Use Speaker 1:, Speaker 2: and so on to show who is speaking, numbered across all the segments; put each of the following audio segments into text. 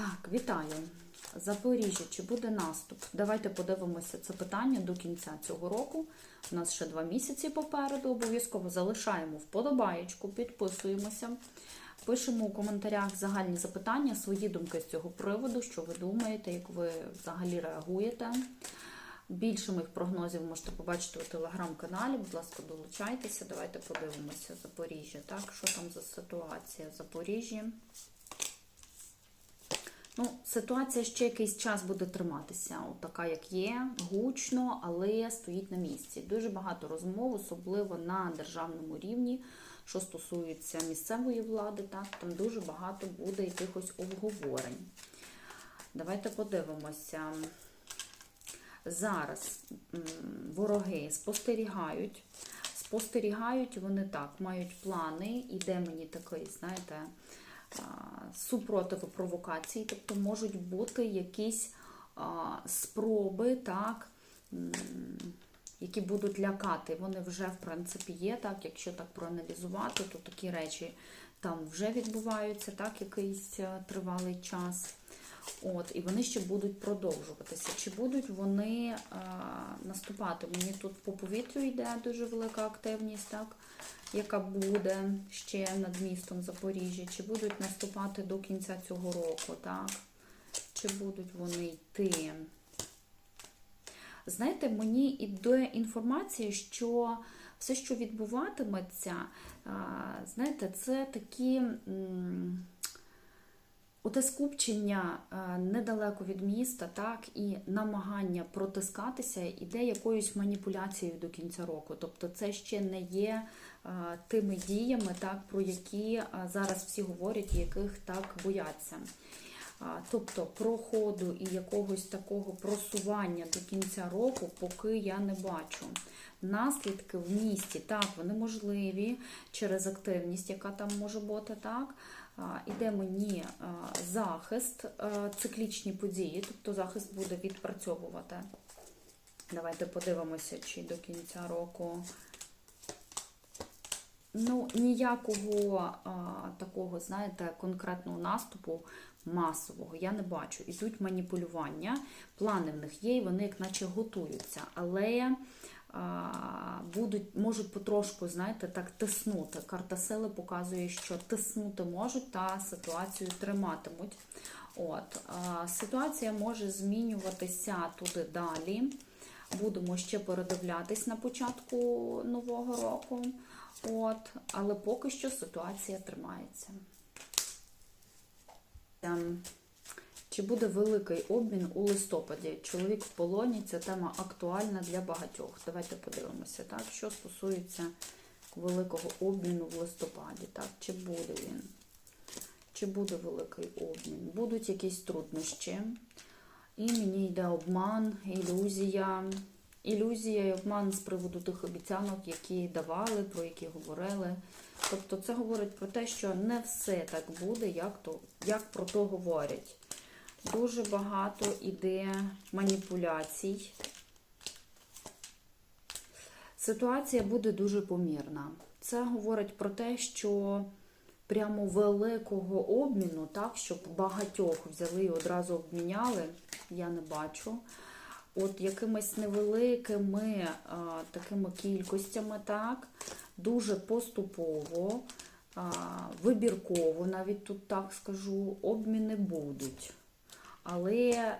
Speaker 1: Так, вітаю. Запоріжжя, чи буде наступ? Давайте подивимося це питання до кінця цього року. У нас ще два місяці попереду. Обов'язково залишаємо вподобаєчку, підписуємося, пишемо у коментарях загальні запитання, свої думки з цього приводу, що ви думаєте, як ви взагалі реагуєте. Більше моїх прогнозів можете побачити у телеграм-каналі. Будь ласка, долучайтеся. Давайте подивимося Запоріжжя. Так, що там за ситуація в Запоріжжі? Ну, ситуація ще якийсь час буде триматися, от така, як є, гучно, але стоїть на місці. Дуже багато розмов, особливо на державному рівні, що стосується місцевої влади, так, там дуже багато буде якихось обговорень. Давайте подивимося. Зараз вороги спостерігають. Спостерігають вони так, мають плани, іде мені такий, знаєте, а, супротив провокацій, тобто можуть бути якісь спроби, так, які будуть лякати. Вони вже, в принципі, є, так, якщо так проаналізувати, то такі речі там вже відбуваються, так, якийсь тривалий час. От, і вони ще будуть продовжуватися. Чи будуть вони а, наступати? Мені тут по повітрю йде дуже велика активність, так, яка буде ще над містом Запоріжжя. Чи будуть наступати до кінця цього року, так? Чи будуть вони йти? Знаєте, мені іде інформація, що все, що відбуватиметься, знаєте, це такі. Оте скупчення е, недалеко від міста, так, і намагання протискатися іде якоюсь маніпуляцією до кінця року. Тобто це ще не є е, тими діями, так, про які е, зараз всі говорять, яких так бояться. Тобто проходу і якогось такого просування до кінця року поки я не бачу. Наслідки в місті, так, вони можливі через активність, яка там може бути, так. Іде мені захист, циклічні події, тобто захист буде відпрацьовувати. Давайте подивимося, чи до кінця року. Ну, ніякого а, такого, знаєте, конкретного наступу масового я не бачу. Ідуть маніпулювання, плани в них є, і вони як наче готуються. Але будуть, можуть потрошку, знаєте, так тиснути. Карта сили показує, що тиснути можуть та ситуацію триматимуть. От, Ситуація може змінюватися туди далі. Будемо ще передивлятись на початку нового року. От, але поки що ситуація тримається. Чи буде великий обмін у листопаді? Чоловік в полоні ця тема актуальна для багатьох. Давайте подивимося, так, що стосується великого обміну в листопаді. Так, Чи буде він? Чи буде великий обмін? Будуть якісь труднощі. І мені йде обман, ілюзія. Ілюзія і обман з приводу тих обіцянок, які давали, про які говорили. Тобто це говорить про те, що не все так буде, як, то, як про то говорять. Дуже багато іде маніпуляцій. Ситуація буде дуже помірна. Це говорить про те, що прямо великого обміну, так, щоб багатьох взяли і одразу обміняли, я не бачу. От якимись невеликими а, такими кількостями, так, дуже поступово, а, вибірково, навіть тут так скажу, обміни будуть. Але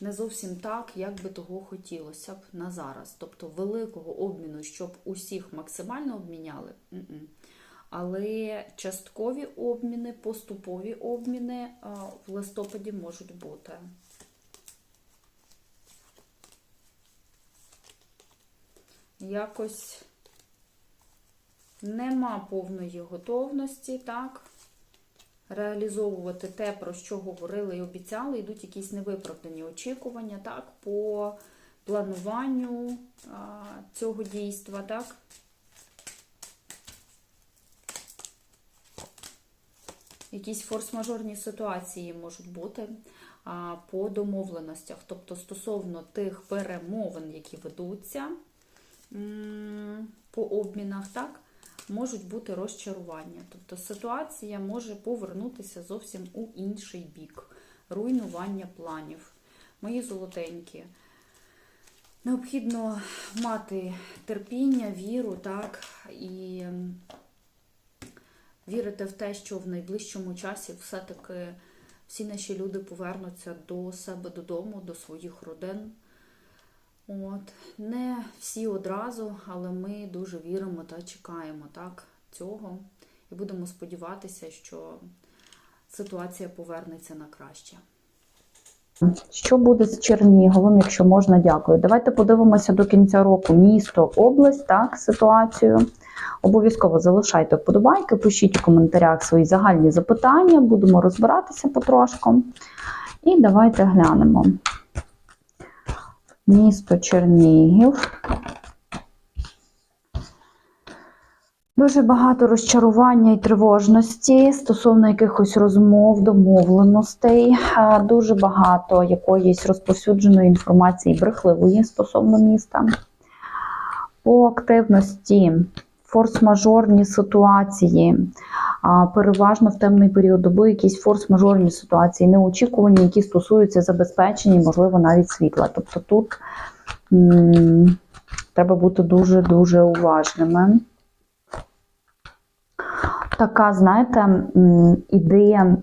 Speaker 1: не зовсім так, як би того хотілося б на зараз. Тобто великого обміну, щоб усіх максимально обміняли. Але часткові обміни, поступові обміни в листопаді можуть бути. Якось нема повної готовності, так? Реалізовувати те, про що говорили і обіцяли, йдуть якісь невиправдані очікування, так, по плануванню а, цього дійства, так? Якісь форс-мажорні ситуації можуть бути а, по домовленостях, тобто стосовно тих перемовин, які ведуться по обмінах, так? Можуть бути розчарування. Тобто ситуація може повернутися зовсім у інший бік руйнування планів. Мої золотенькі. Необхідно мати терпіння, віру, так, і вірити в те, що в найближчому часі все-таки всі наші люди повернуться до себе додому, до своїх родин. От. Не всі одразу, але ми дуже віримо та чекаємо так, цього. І будемо сподіватися, що ситуація повернеться на краще.
Speaker 2: Що буде з Черніговом, якщо можна, дякую. Давайте подивимося до кінця року місто, область, так, ситуацію. Обов'язково залишайте вподобайки, пишіть у коментарях свої загальні запитання, будемо розбиратися потрошку. І давайте глянемо. Місто Чернігів. Дуже багато розчарування і тривожності стосовно якихось розмов, домовленостей, дуже багато якоїсь розповсюдженої інформації брехливої стосовно міста. По активності, форс-мажорні ситуації, переважно в темний період доби якісь форс-мажорні ситуації, неочікувані, які стосуються забезпечення, можливо, навіть світла. Тобто тут м, треба бути дуже-дуже уважними така, знаєте, ідея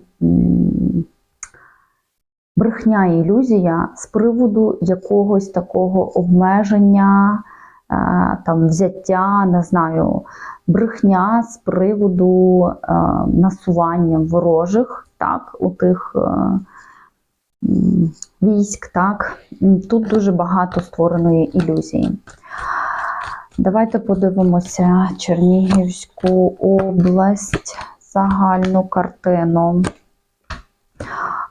Speaker 2: брехня і ілюзія з приводу якогось такого обмеження, там, взяття, не знаю, брехня з приводу е, насування ворожих, так, у тих. е, Військ, так, тут дуже багато створеної ілюзії. Давайте подивимося Чернігівську область, загальну картину.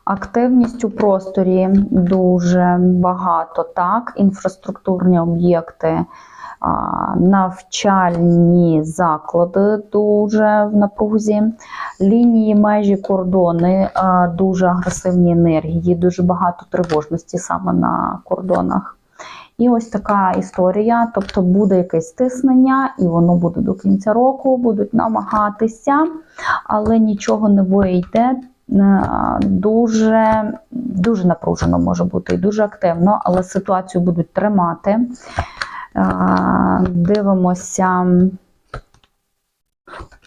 Speaker 2: Активність у просторі дуже багато, так, інфраструктурні об'єкти, навчальні заклади дуже в напрузі, лінії, межі, кордони, дуже агресивні енергії, дуже багато тривожності саме на кордонах. І ось така історія, тобто буде якесь стиснення, і воно буде до кінця року, будуть намагатися, але нічого не вийде. Е, Дуже, дуже напружено може бути і дуже активно, але ситуацію будуть тримати. Е, Дивимося.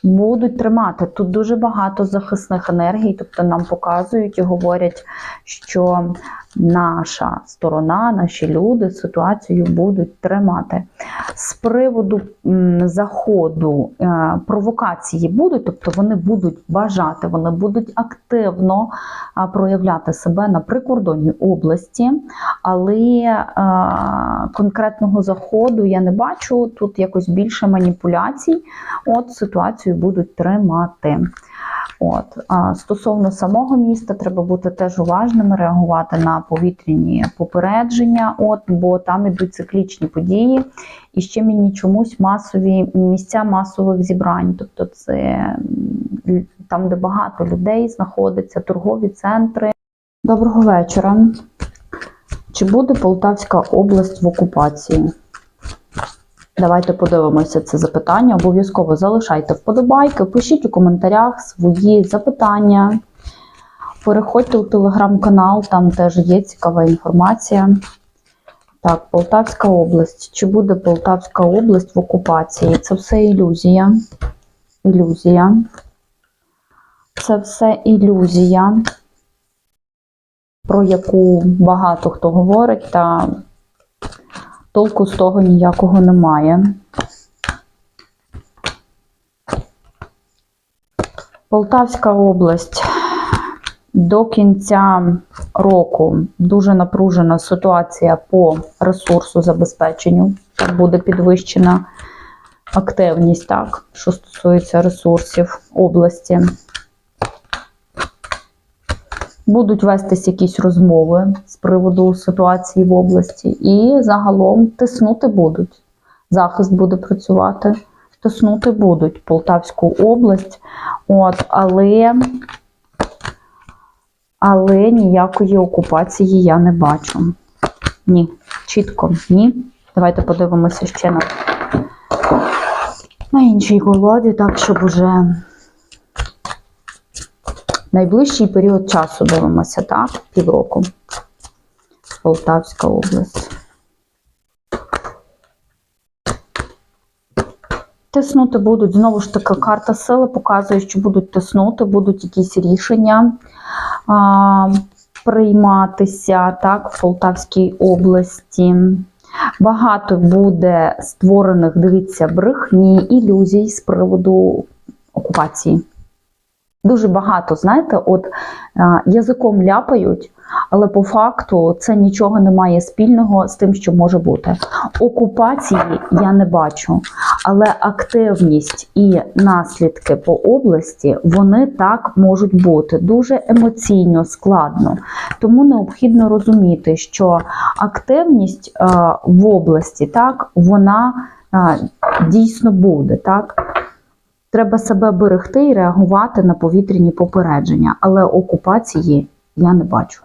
Speaker 2: Будуть тримати. Тут дуже багато захисних енергій, тобто нам показують і говорять, що наша сторона, наші люди ситуацію будуть тримати. З приводу заходу е, провокації будуть, тобто вони будуть бажати, вони будуть активно проявляти себе на прикордонній області, але е, конкретного заходу я не бачу. Тут якось більше маніпуляцій. От ситуацію будуть тримати. От а стосовно самого міста, треба бути теж уважними, реагувати на повітряні попередження, от бо там ідуть циклічні події, і ще мені чомусь масові місця масових зібрань. Тобто, це там, де багато людей знаходиться, торгові центри. Доброго вечора. Чи буде Полтавська область в окупації? Давайте подивимося це запитання. Обов'язково залишайте вподобайки, пишіть у коментарях свої запитання. Переходьте у телеграм-канал, там теж є цікава інформація. Так, Полтавська область. Чи буде Полтавська область в окупації? Це все ілюзія. Ілюзія. Це все ілюзія, про яку багато хто говорить, та толку з того ніякого немає. Полтавська область до кінця року дуже напружена ситуація по ресурсу забезпеченню. Так буде підвищена активність, так, що стосується ресурсів області. Будуть вестись якісь розмови з приводу ситуації в області, і загалом тиснути будуть. Захист буде працювати, тиснути будуть Полтавську область, от, але, але ніякої окупації я не бачу. Ні, чітко ні. Давайте подивимося ще на на іншій колоді, так, щоб уже найближчий період часу дивимося, так? Півроку. Полтавська область. Тиснути будуть, знову ж таки, карта сили показує, що будуть тиснути, будуть якісь рішення а, прийматися так, в Полтавській області. Багато буде створених, дивіться, брехні, ілюзій з приводу окупації. Дуже багато, знаєте, от а, язиком ляпають, але по факту це нічого не має спільного з тим, що може бути. Окупації я не бачу, але активність і наслідки по області вони так можуть бути дуже емоційно складно. Тому необхідно розуміти, що активність е, в області так вона е, дійсно буде так. Треба себе берегти і реагувати на повітряні попередження, але окупації я не бачу.